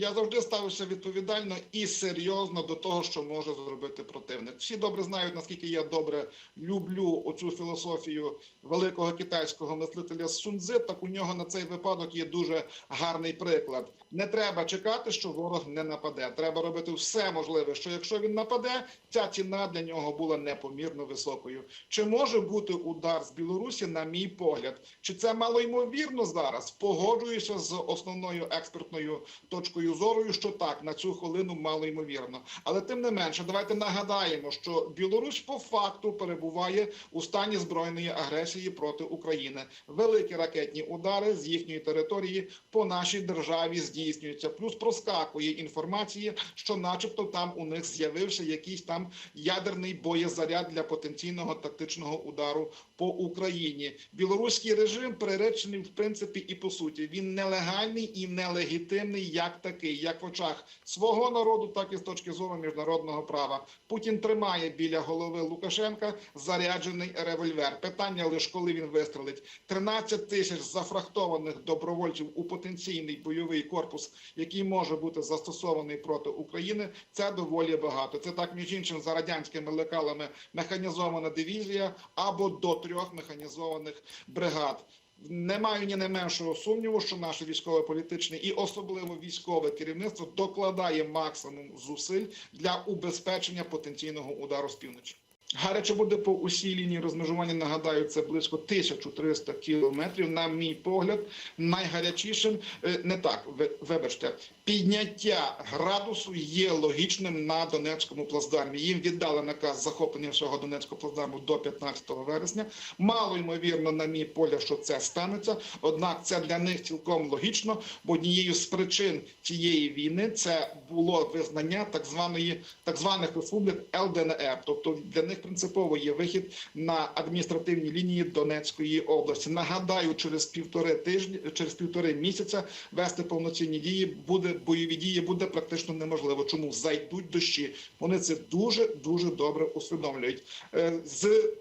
Я завжди ставився відповідально і серйозно до того, що може зробити противник. Всі добре знають, наскільки я добре люблю оцю філософію великого китайського мислителя Сунцзи. Так у нього на цей випадок є дуже гарний приклад. Не треба чекати, що ворог не нападе. Треба робити все можливе, що якщо він нападе, ця ціна для нього була непомірно високою. Чи може бути удар з Білорусі, на мій погляд? Чи це малоймовірно зараз? Погоджуюся з основною експертною точкою зору, що так на цю хвилину мало ймовірно. Але тим не менше, давайте нагадаємо, що Білорусь по факту перебуває у стані збройної агресії проти України. Великі ракетні удари з їхньої території по нашій державі здійснюються. Плюс проскакує інформація, що, начебто, там у них з'явився якийсь там ядерний боєзаряд для потенційного тактичного удару по Україні. Білоруський режим приречений в принципі і по суті. Він нелегальний і нелегітимний як такий, як в очах свого народу, так і з точки зору міжнародного права. Путін тримає біля голови Лукашенка заряджений револьвер. Питання лише коли він вистрелить. 13 тисяч зафрахтованих добровольців у потенційний бойовий корпус, який може бути застосований проти України. Це доволі багато. Це так між іншим за радянськими лекалами механізована дивізія або до трьох механізованих бригад. Не маю ні не меншого сумніву, що наше військово-політичне і особливо військове керівництво докладає максимум зусиль для убезпечення потенційного удару з півночі. Гаряче буде по усій лінії розмежування. Нагадаю, це близько 1300 кілометрів. На мій погляд, найгарячішим е, не так. Вибачте, підняття градусу є логічним на Донецькому плацдармі. Їм віддали наказ захоплення всього Донецького плацдарму до 15 вересня. Мало ймовірно, на мій погляд, що це станеться. Однак це для них цілком логічно, бо однією з причин цієї війни це було визнання так званої так званих республік ЛДНР. Тобто для них принципово є вихід на адміністративні лінії Донецької області. Нагадаю, через півтори тижні, через півтори місяця вести повноцінні дії буде бойові дії буде практично неможливо. Чому зайдуть дощі? Вони це дуже дуже добре усвідомлюють. Е, З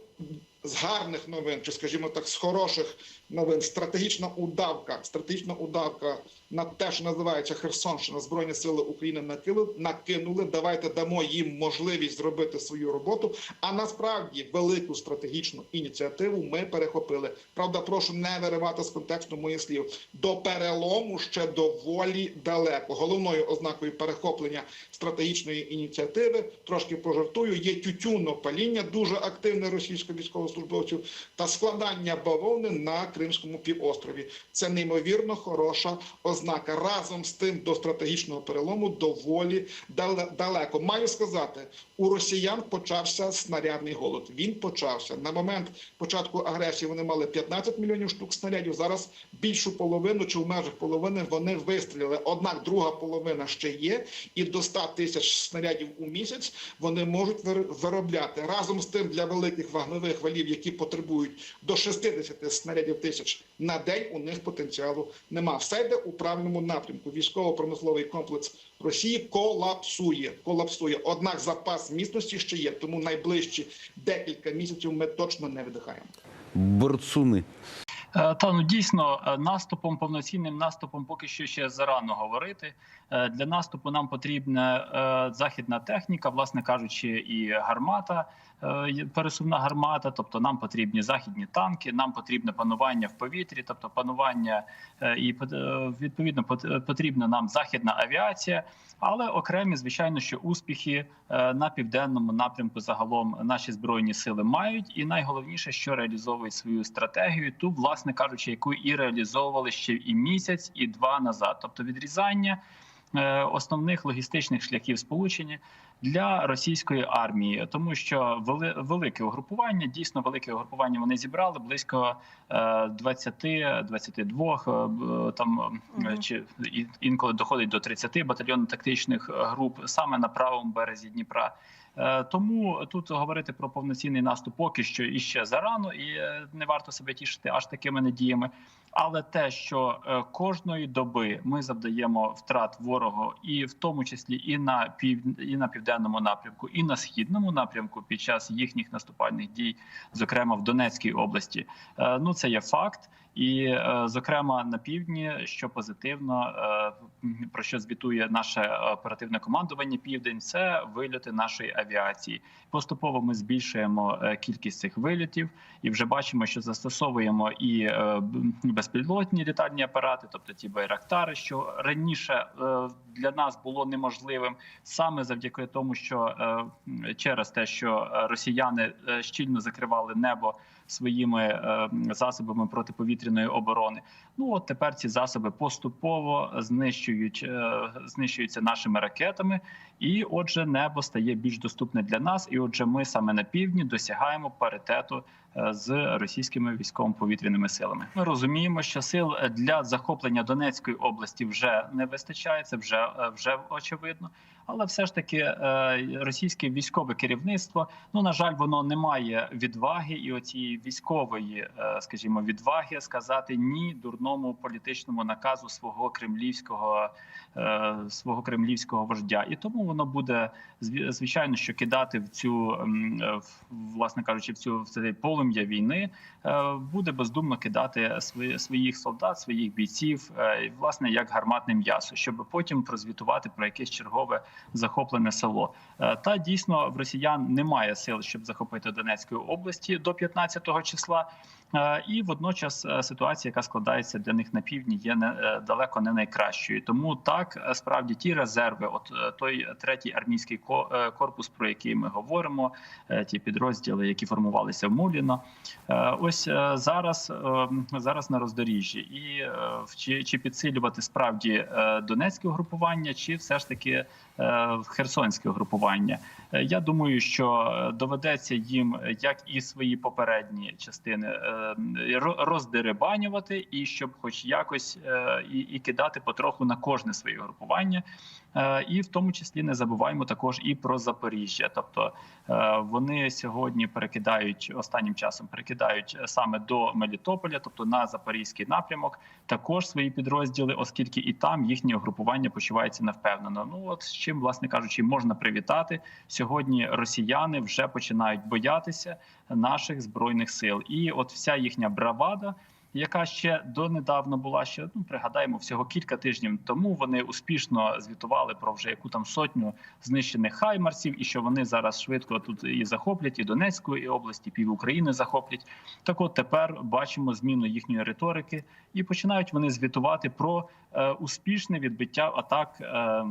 з гарних новин, чи скажімо так, з хороших новин, стратегічна удавка, стратегічна удавка на те, що називається Херсонщина, Збройні сили України накинули, накинули. Давайте дамо їм можливість зробити свою роботу. А насправді велику стратегічну ініціативу ми перехопили. Правда, прошу не виривати з контексту моїх слів. До перелому ще доволі далеко. Головною ознакою перехоплення стратегічної ініціативи трошки пожартую. Є тютюнопаління, дуже активне російського військовослужбовців та складання бавовни на Кримському півострові. Це неймовірно хороша ознака. Разом з тим до стратегічного перелому доволі дале- далеко. Маю сказати, у росіян почався снарядний голод. Він почався на момент початку агресії. Вони мали 15 мільйонів штук снарядів. Зараз більшу половину чи в межах половини вони вистріли. Однак друга половина ще є, і до 100 тисяч снарядів у місяць вони можуть вир- виробляти разом з тим для великих вагнових валів, які потребують до 60 снарядів тисяч на день. У них потенціалу нема. Все йде у правильному напрямку. Військово-промисловий комплекс Росії колапсує. Колапсує. Однак запас міцності ще є. Тому найближчі декілька місяців ми точно не видихаємо. борцуни. Е, Та ну дійсно е, наступом, повноцінним наступом поки що ще зарано говорити. Е, Для наступу нам потрібна е, західна техніка, власне кажучи, і гармата, е, пересувна гармата. Тобто нам потрібні західні танки, нам потрібне панування в повітрі, тобто панування і відповідно потрібна нам західна авіація. Але окремі, звичайно, що успіхи на південному напрямку загалом наші збройні сили мають, і найголовніше, що реалізовують свою стратегію, ту, власне кажучи, яку і реалізовували ще і місяць, і два назад, тобто відрізання основних логістичних шляхів сполучення для російської армії, тому що вели, велике угрупування, дійсно велике угрупування вони зібрали близько е, 20-22 е, там е, чи інколи доходить до 30 батальйонно-тактичних е, груп саме на правому березі Дніпра. Е, Тому тут говорити про повноцінний наступ поки що іще зарано, і е, не варто себе тішити аж такими надіями. Але те, що е, кожної доби ми завдаємо втрат ворогу, і в тому числі і на пів і на південному напрямку, і на східному напрямку під час їхніх наступальних дій, зокрема в Донецькій області, е, ну це є факт. І, е, зокрема, на півдні, що позитивно е, про що звітує наше оперативне командування Південь, це вильоти нашої авіації. Поступово ми збільшуємо е, кількість цих вильотів, і вже бачимо, що застосовуємо і безпілотні літальні апарати, тобто ті байрактари, що раніше для нас було неможливим, саме завдяки тому, що через те, що росіяни щільно закривали небо своїми засобами протиповітряної оборони. Ну от тепер ці засоби поступово знищують, е, знищуються нашими ракетами, і отже, небо стає більш доступне для нас. І отже, ми саме на півдні досягаємо паритету з російськими військово-повітряними силами. Ми розуміємо, що сил для захоплення Донецької області вже не вистачає. Це вже е, вже очевидно. Але все ж таки е, російське військове керівництво, ну на жаль, воно не має відваги і оцієї військової, е, скажімо, відваги сказати ні дурному політичному наказу свого кремлівського е, свого кремлівського вождя, і тому воно буде звичайно, що кидати в цю е, власне кажучи, в цю в це полум'я війни е, буде бездумно кидати свої, своїх солдат, своїх бійців, е, власне, як гарматне м'ясо, щоб потім прозвітувати про якесь чергове захоплене село. Е, Та дійсно в росіян немає сил, щоб захопити Донецької області до 15 числа. Е, І водночас е, ситуація, яка складається для них на півдні, є не е, далеко не найкращою. Тому так справді ті резерви, от той третій армійський ко- корпус, про який ми говоримо, ті підрозділи, які формувалися в Муліно, ось зараз е, зараз на роздоріжжі, і чи, чи підсилювати справді донецьке угрупування, чи все ж таки херсонське угрупування. Е, Я думаю, що е, доведеться їм, е, як і свої попередні частини, роздеребанювати, і щоб, хоч якось, і, і кидати потроху на кожне своє групування. І в тому числі не забуваємо також і про Запоріжжя. Тобто вони сьогодні перекидають останнім часом, перекидають саме до Мелітополя, тобто на запорізький напрямок, також свої підрозділи, оскільки і там їхнє угрупування почувається невпевнено. Ну от з чим, власне кажучи, можна привітати сьогодні. Росіяни вже починають боятися наших збройних сил, і от вся їхня бравада. Яка ще донедавна була ще ну пригадаємо всього кілька тижнів тому. Вони успішно звітували про вже яку там сотню знищених хаймарсів, і що вони зараз швидко тут і захоплять і Донецьку і області, пів України захоплять. Так, от тепер бачимо зміну їхньої риторики, і починають вони звітувати про е, успішне відбиття атак. Е,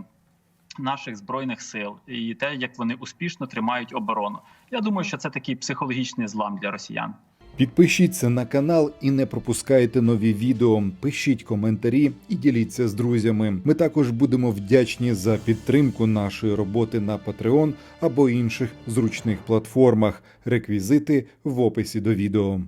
Наших збройних сил і те, як вони успішно тримають оборону. Я думаю, що це такий психологічний злам для росіян. Підпишіться на канал і не пропускайте нові відео. Пишіть коментарі і діліться з друзями. Ми також будемо вдячні за підтримку нашої роботи на Patreon або інших зручних платформах. Реквізити в описі до відео.